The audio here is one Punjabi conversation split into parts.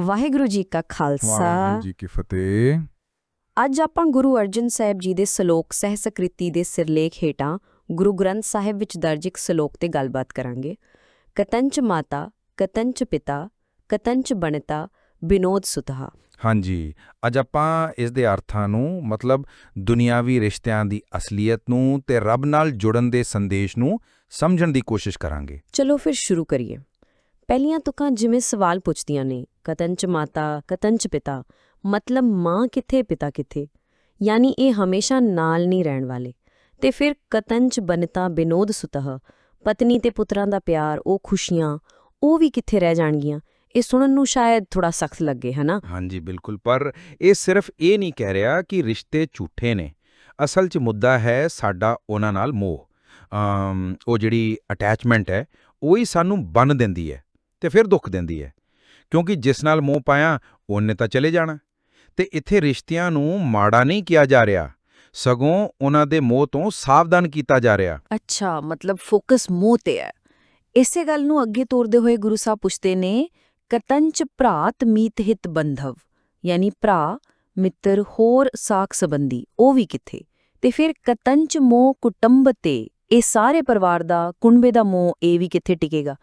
ਵਾਹਿਗੁਰੂ ਜੀ ਕਾ ਖਾਲਸਾ। ਵਾਹਿਗੁਰੂ ਜੀ ਕੀ ਫਤਿਹ। ਅੱਜ ਆਪਾਂ ਗੁਰੂ ਅਰਜਨ ਸਾਹਿਬ ਜੀ ਦੇ ਸ਼ਲੋਕ ਸਹਿਸਕ੍ਰਿਤੀ ਦੇ ਸਿਰਲੇਖ ਹੇਠਾਂ ਗੁਰੂ ਗ੍ਰੰਥ ਸਾਹਿਬ ਵਿੱਚ ਦਰਜ ਇੱਕ ਸ਼ਲੋਕ ਤੇ ਗੱਲਬਾਤ ਕਰਾਂਗੇ। ਕਤੰਚ ਮਾਤਾ ਕਤੰਚ ਪਿਤਾ ਕਤੰਚ ਬਣਤਾ ਬਿਨੋਦ ਸੁਤਹਾ। ਹਾਂਜੀ ਅੱਜ ਆਪਾਂ ਇਸ ਦੇ ਅਰਥਾਂ ਨੂੰ ਮਤਲਬ ਦੁਨਿਆਵੀ ਰਿਸ਼ਤਿਆਂ ਦੀ ਅਸਲੀਅਤ ਨੂੰ ਤੇ ਰੱਬ ਨਾਲ ਜੁੜਨ ਦੇ ਸੰਦੇਸ਼ ਨੂੰ ਸਮਝਣ ਦੀ ਕੋਸ਼ਿਸ਼ ਕਰਾਂਗੇ। ਚਲੋ ਫਿਰ ਸ਼ੁਰੂ ਕਰੀਏ। ਪਹਿਲੀਆਂ ਤੁਕਾਂ ਜਿਵੇਂ ਸਵਾਲ ਪੁੱਛਦੀਆਂ ਨੇ, ਕਤਨ 'ਚ ਮਾਤਾ, ਕਤਨ 'ਚ ਪਿਤਾ, ਮਤਲਬ ਮਾਂ ਕਿੱਥੇ, ਪਿਤਾ ਕਿੱਥੇ? ਯਾਨੀ ਇਹ ਹਮੇਸ਼ਾ ਨਾਲ ਨਹੀਂ ਰਹਿਣ ਵਾਲੇ। ਤੇ ਫਿਰ ਕਤਨ 'ਚ ਬਨਤਾ ਬਿਨੋਦ ਸੁਤਹ, ਪਤਨੀ ਤੇ ਪੁੱਤਰਾਂ ਦਾ ਪਿਆਰ, ਉਹ ਖੁਸ਼ੀਆਂ, ਉਹ ਵੀ ਕਿੱਥੇ ਰਹਿ ਜਾਣਗੀਆਂ? ਇਹ ਸੁਣਨ ਨੂੰ ਸ਼ਾਇਦ ਥੋੜਾ ਸਖਤ ਲੱਗੇ, ਹਨਾ? ਹਾਂਜੀ, ਬਿਲਕੁਲ, ਪਰ ਇਹ ਸਿਰਫ ਇਹ ਨਹੀਂ ਕਹਿ ਰਿਹਾ ਕਿ ਰਿਸ਼ਤੇ ਝੂਠੇ ਨੇ। ਅਸਲ 'ਚ ਮੁੱਦਾ ਹੈ ਸਾਡਾ ਉਹਨਾਂ ਨਾਲ ਮੋਹ। ਉਹ ਜਿਹੜੀ ਅਟੈਚਮੈਂਟ ਹੈ, ਉਹ ਹੀ ਸਾਨੂੰ ਬੰਨ ਦਿੰਦੀ ਹੈ। ਤੇ ਫਿਰ ਦੁੱਖ ਦਿੰਦੀ ਹੈ। ਕਿਉਂਕਿ ਜਿਸ ਨਾਲ ਮੋਹ ਪਾਇਆ, ਉਹਨੇ ਤਾਂ ਚਲੇ ਜਾਣਾ। ਤੇ ਇੱਥੇ ਰਿਸ਼ਤਿਆਂ ਨੂੰ ਮਾੜਾ ਨਹੀਂ ਕਿਹਾ ਜਾ ਰਿਹਾ। ਸਗੋਂ ਉਹਨਾਂ ਦੇ ਮੋਹ ਤੋਂ ਸਾਵਧਾਨ ਕੀਤਾ ਜਾ ਰਿਹਾ। ਅੱਛਾ, ਮਤਲਬ ਫੋਕਸ ਮੋਹ ਤੇ ਹੈ। ਇਸੇ ਗੱਲ ਨੂੰ ਅੱਗੇ ਤੋਰਦੇ ਹੋਏ ਗੁਰੂ ਸਾਹਿਬ ਪੁੱਛਦੇ ਨੇ ਕਤੰਚ ਭਰਾਤ ਮੀਤ ਹਿਤ ਬੰਧਵ? ਯਾਨੀ ਭਰਾ, ਮਿੱਤਰ, ਹੋਰ ਸਾਖ ਸੰਬੰਧੀ, ਉਹ ਵੀ ਕਿੱਥੇ? ਤੇ ਫਿਰ ਕਤੰਚ ਮੋਹ ਕੁਟੰਬ ਤੇ, ਇਹ ਸਾਰੇ ਪਰਿਵਾਰ ਦਾ, ਕੁਣਬੇ ਦਾ ਮੋਹ ਇਹ ਵੀ ਕਿੱਥੇ ਟਿਕੇਗਾ?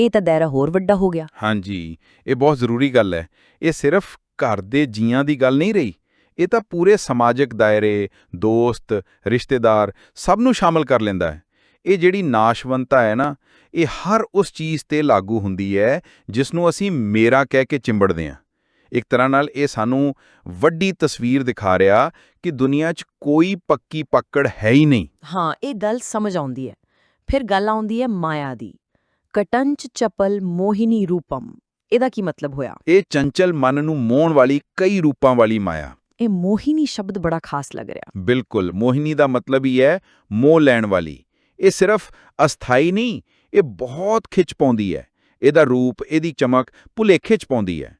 ਇਹ ਤਾਂ ਦਾਇਰਾ ਹੋਰ ਵੱਡਾ ਹੋ ਗਿਆ। ਹਾਂਜੀ ਇਹ ਬਹੁਤ ਜ਼ਰੂਰੀ ਗੱਲ ਹੈ। ਇਹ ਸਿਰਫ ਘਰ ਦੇ ਜੀਆਂ ਦੀ ਗੱਲ ਨਹੀਂ ਰਹੀ। ਇਹ ਤਾਂ ਪੂਰੇ ਸਮਾਜਿਕ ਦਾਇਰੇ ਦੋਸਤ ਰਿਸ਼ਤੇਦਾਰ ਸਭ ਨੂੰ ਸ਼ਾਮਲ ਕਰ ਲੈਂਦਾ ਹੈ। ਇਹ ਜਿਹੜੀ ਨਾਸ਼ਵੰਤਾ ਹੈ ਨਾ ਇਹ ਹਰ ਉਸ ਚੀਜ਼ ਤੇ ਲਾਗੂ ਹੁੰਦੀ ਹੈ ਜਿਸ ਨੂੰ ਅਸੀਂ ਮੇਰਾ ਕਹਿ ਕੇ ਚਿੰਬੜਦੇ ਹਾਂ। ਇੱਕ ਤਰ੍ਹਾਂ ਨਾਲ ਇਹ ਸਾਨੂੰ ਵੱਡੀ ਤਸਵੀਰ ਦਿਖਾ ਰਿਹਾ ਕਿ ਦੁਨੀਆ 'ਚ ਕੋਈ ਪੱਕੀ ਪੱਕੜ ਹੈ ਹੀ ਨਹੀਂ। ਹਾਂ ਇਹ ਗੱਲ ਸਮਝ ਆਉਂਦੀ ਹੈ। ਫਿਰ ਗੱਲ ਆਉਂਦੀ ਹੈ ਮਾਇਆ ਦੀ। ਕਟੰਚ ਚਪਲ ਮੋਹਿਨੀ ਰੂਪਮ। ਇਹਦਾ ਕੀ ਮਤਲਬ ਹੋਇਆ? ਇਹ ਚੰਚਲ ਮਨ ਨੂੰ ਮੋਹਣ ਵਾਲੀ ਕਈ ਰੂਪਾਂ ਵਾਲੀ ਮਾਇਆ। ਇਹ ਮੋਹਿਨੀ ਸ਼ਬਦ ਬੜਾ ਖਾਸ ਲੱਗ ਰਿਹਾ। ਬਿਲਕੁਲ ਮੋਹਿਨੀ ਦਾ ਮਤਲਬ ਹੀ ਹੈ ਮੋਹ ਲੈਣ ਵਾਲੀ। ਇਹ ਸਿਰਫ ਅਸਥਾਈ ਨਹੀਂ ਇਹ ਬਹੁਤ ਖਿੱਚ ਪਾਉਂਦੀ ਹੈ। ਇਹਦਾ ਰੂਪ ਇਹਦੀ ਚਮਕ ਭੁਲੇਖੇ ਚ ਪਾਉਂਦੀ ਹੈ।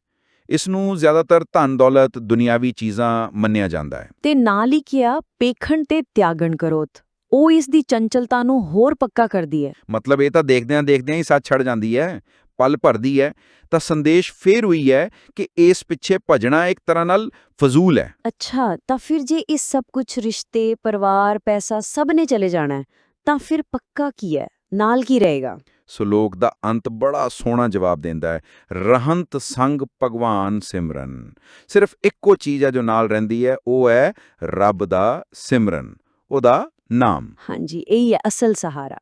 ਇਸ ਨੂੰ ਜ਼ਿਆਦਾਤਰ ਧਨ ਦੌਲਤ ਦੁਨਿਆਵੀ ਚੀਜ਼ਾਂ ਮੰਨਿਆ ਜਾਂਦਾ ਹੈ। ਤੇ ਨਾਲ ਹੀ ਕਿਹਾ ਪੇਖਣ ਤੇ ਤਿਆਗਣ ਕਰੋਤ। ਉਹ ਇਸ ਦੀ ਚੰਚਲਤਾ ਨੂੰ ਹੋਰ ਪੱਕਾ ਕਰਦੀ ਹੈ। ਮਤਲਬ ਇਹ ਤਾਂ ਦੇਖਦਿਆਂ ਦੇਖਦਿਆਂ ਹੀ ਸੱਚ ਛੜ ਜਾਂਦੀ ਹੈ ਪਲ ਭਰਦੀ ਹੈ ਤਾਂ ਸੰਦੇਸ਼ ਫੇਰ ਹੋਈ ਹੈ ਕਿ ਇਸ ਪਿੱਛੇ ਭਜਣਾ ਇੱਕ ਤਰ੍ਹਾਂ ਨਾਲ ਫਜ਼ੂਲ ਹੈ। ਅੱਛਾ ਤਾਂ ਫਿਰ ਜੇ ਇਹ ਸਭ ਕੁਝ ਰਿਸ਼ਤੇ ਪਰਿਵਾਰ ਪੈਸਾ ਸਭ ਨੇ ਚਲੇ ਜਾਣਾ ਹੈ ਤਾਂ ਫਿਰ ਪੱਕਾ ਕੀ ਹੈ? ਨਾਲ ਕੀ ਰਹੇਗਾ? ਸ਼ਲੋਕ ਦਾ ਅੰਤ ਬੜਾ ਸੋਹਣਾ ਜਵਾਬ ਦਿੰਦਾ ਹੈ ਰਹੰਤ ਸੰਗ ਭਗਵਾਨ ਸਿਮਰਨ। ਸਿਰਫ ਇੱਕੋ ਚੀਜ਼ ਹੈ ਜੋ ਨਾਲ ਰਹਿੰਦੀ ਹੈ ਉਹ ਹੈ ਰੱਬ ਦਾ ਸਿਮਰਨ। ਉਹਦਾ ਨਾਮ। ਹਾਂਜੀ ਇਹ ਹੀ ਹੈ ਅਸਲ ਸਹਾਰਾ।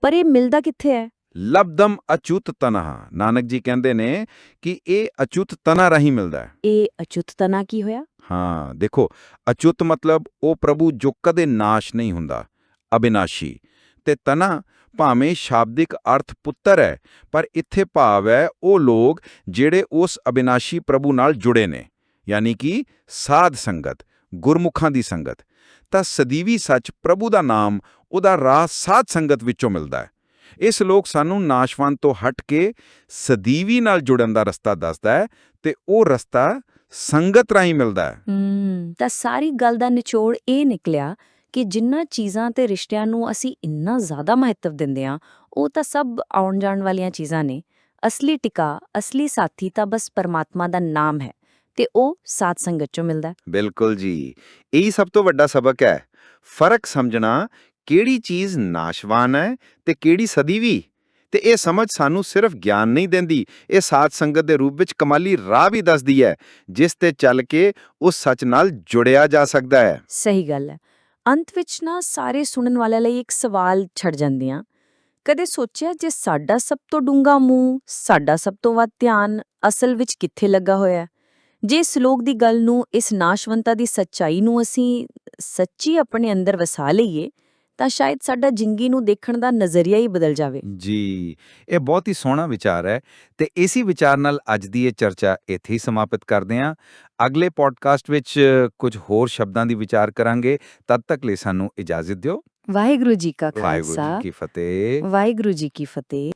ਪਰ ਇਹ ਮਿਲਦਾ ਕਿੱਥੇ ਹੈ? ਲਬਦਮ ਅਚੁੱਤ ਤਨਹਾ। ਨਾਨਕ ਜੀ ਕਹਿੰਦੇ ਨੇ ਕਿ ਇਹ ਅਚੁੱਤ ਤਨਾ ਰਾਹੀਂ ਮਿਲਦਾ ਹੈ। ਇਹ ਅਚੁੱਤਤਨਾ ਕੀ ਹੋਇਆ? ਹਾਂ ਦੇਖੋ ਅਚੁੱਤ ਮਤਲਬ ਉਹ ਪ੍ਰਭੂ ਜੋ ਕਦੇ ਨਾਸ਼ ਨਹੀਂ ਹੁੰਦਾ ਅਬਿਨਾਸ਼ੀ। ਤੇ ਤਨਾ ਭਾਵੇਂ ਸ਼ਾਬਦਿਕ ਅਰਥ ਪੁੱਤਰ ਹੈ ਪਰ ਇੱਥੇ ਭਾਵ ਹੈ ਉਹ ਲੋਕ ਜਿਹੜੇ ਉਸ ਅਬਿਨਾਸ਼ੀ ਪ੍ਰਭੂ ਨਾਲ ਜੁੜੇ ਨੇ। ਯਾਨੀ ਕਿ ਸਾਧ ਸੰਗਤ ਗੁਰਮੁਖਾਂ ਦੀ ਸੰਗਤ। ਤਾਂ ਸਦੀਵੀ ਸੱਚ ਪ੍ਰਭੂ ਦਾ ਨਾਮ ਉਹਦਾ ਰਾਹ ਸਾਧ ਸੰਗਤ ਵਿੱਚੋਂ ਮਿਲਦਾ ਹੈ। ਇਸ ਲੋਕ ਸਾਨੂੰ ਨਾਸ਼ਵਾਨ ਤੋਂ ਹਟ ਕੇ ਸਦੀਵੀ ਨਾਲ ਜੁੜਨ ਦਾ ਰਸਤਾ ਦੱਸਦਾ ਹੈ ਤੇ ਉਹ ਰਸਤਾ ਸੰਗਤ ਰਾਹੀਂ ਮਿਲਦਾ ਹੈ। ਤਾਂ ਸਾਰੀ ਗੱਲ ਦਾ ਨਿਚੋੜ ਇਹ ਨਿਕਲਿਆ ਕਿ ਜਿੰਨਾ ਚੀਜ਼ਾਂ ਤੇ ਰਿਸ਼ਤਿਆਂ ਨੂੰ ਅਸੀਂ ਇੰਨਾ ਜ਼ਿਆਦਾ ਮਹੱਤਵ ਦਿੰਦੇ ਆ ਉਹ ਤਾਂ ਸਭ ਆਉਣ ਜਾਣ ਵਾਲੀਆਂ ਚੀਜ਼ਾਂ ਨੇ। ਅਸਲੀ ਟਿਕਾ, ਅਸਲੀ ਸਾਥੀ ਤਾਂ ਬਸ ਪਰਮਾਤਮਾ ਦਾ ਨਾਮ ਹੈ। ਤੇ ਉਹ ਸਾਧ ਸੰਗਤ ਚੋਂ ਮਿਲਦਾ। ਬਿਲਕੁਲ ਜੀ। ਇਹੀ ਸਭ ਤੋਂ ਵੱਡਾ ਸਬਕ ਹੈ। ਫ਼ਰਕ ਸਮਝਣਾ ਕਿਹੜੀ ਚੀਜ਼ ਨਾਸ਼ਵਾਨ ਹੈ ਤੇ ਕਿਹੜੀ ਸਦੀਵੀ ਤੇ ਇਹ ਸਮਝ ਸਾਨੂੰ ਸਿਰਫ ਗਿਆਨ ਨਹੀਂ ਦਿੰਦੀ। ਇਹ ਸਾਧ ਸੰਗਤ ਦੇ ਰੂਪ ਵਿੱਚ ਕਮਾਲੀ ਰਾਹ ਵੀ ਦੱਸਦੀ ਹੈ ਜਿਸ ਤੇ ਚੱਲ ਕੇ ਉਸ ਸੱਚ ਨਾਲ ਜੁੜਿਆ ਜਾ ਸਕਦਾ ਹੈ। ਸਹੀ ਗੱਲ ਹੈ। ਅੰਤ ਵਿੱਚ ਨਾ ਸਾਰੇ ਸੁਣਨ ਵਾਲਿਆਂ ਲਈ ਇੱਕ ਸਵਾਲ ਛੱਡ ਜਾਂਦੀਆਂ। ਕਦੇ ਸੋਚਿਆ ਜੇ ਸਾਡਾ ਸਭ ਤੋਂ ਡੂੰਗਾ ਮੂੰਹ ਸਾਡਾ ਸਭ ਤੋਂ ਵੱਧ ਧਿਆਨ ਅਸਲ ਵਿੱਚ ਕਿੱਥੇ ਲੱਗਾ ਹੋਇਆ ਹੈ? ਜੇ ਸ਼ਲੋਕ ਦੀ ਗੱਲ ਨੂੰ ਇਸ ਨਾਸ਼ਵੰਤਾ ਦੀ ਸੱਚਾਈ ਨੂੰ ਅਸੀਂ ਸੱਚੀ ਆਪਣੇ ਅੰਦਰ ਵਸਾ ਲਈਏ ਤਾਂ ਸ਼ਾਇਦ ਸਾਡਾ ਜ਼ਿੰਦਗੀ ਨੂੰ ਦੇਖਣ ਦਾ ਨਜ਼ਰੀਆ ਹੀ ਬਦਲ ਜਾਵੇ। ਜੀ ਇਹ ਬਹੁਤ ਹੀ ਸੋਹਣਾ ਵਿਚਾਰ ਹੈ ਤੇ ਇਸੇ ਵਿਚਾਰ ਨਾਲ ਅੱਜ ਦੀ ਇਹ ਚਰਚਾ ਇੱਥੇ ਹੀ ਸਮਾਪਤ ਕਰਦੇ ਹਾਂ। ਅਗਲੇ ਪੋਡਕਾਸਟ ਵਿੱਚ ਕੁਝ ਹੋਰ ਸ਼ਬਦਾਂ ਦੀ ਵਿਚਾਰ ਕਰਾਂਗੇ। ਤਦ ਤੱਕ ਲਈ ਸਾਨੂੰ ਇਜਾਜ਼ਤ ਦਿਓ। ਵਾਹਿਗੁਰੂ ਜੀ ਕਾ ਵਾਹਿਗੁਰੂ ਖਾਲਸਾ। ਜੀ ਕੀ ਫਤਿਹ। ਵਾਹਿਗੁਰੂ ਜੀ ਕੀ ਫਤਿਹ।